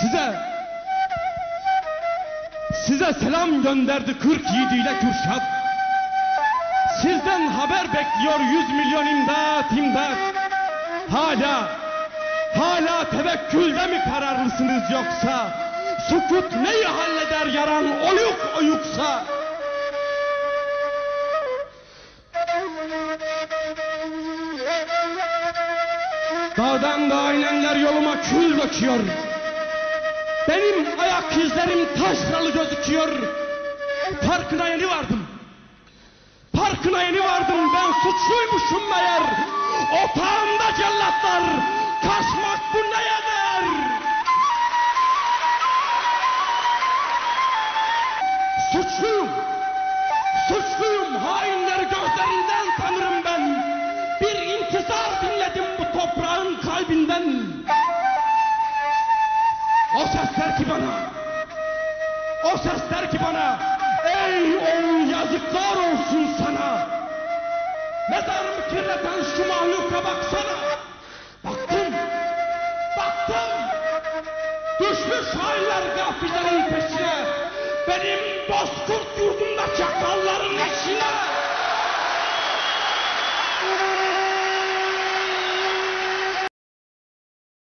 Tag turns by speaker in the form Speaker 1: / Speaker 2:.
Speaker 1: Size size selam gönderdi 40 yiğidiyle Kürşat. Sizden haber bekliyor 100 milyon imdat imdat. Hala hala tevekkülde mi kararlısınız yoksa sukut neyi halleder yaran oyuk oyuksa? Dağdan dağa inenler yoluma kül döküyor. Benim ayak izlerim taşralı gözüküyor. Farkına yeni vardım. Farkına yeni vardım ben suçluymuşum meğer. Otağımda cellatlar. Kaçmak bu neye değer? Suçluyum. Ses der ki bana, o ses der ki bana, ey oğul yazıklar olsun sana. Mezarımı kirleten şu mahluka baksana. Baktım, baktım. Düşmüş hainler gafillerin peşine. Benim bozkurt yurdumda